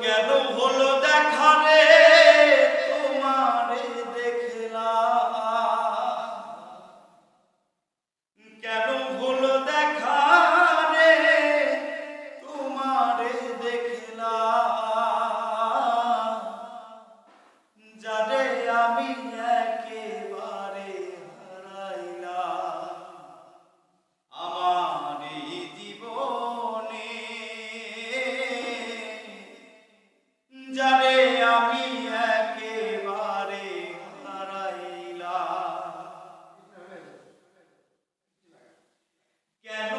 কেন হলো দেখা তোমারে দেখলা কেন হলো কেন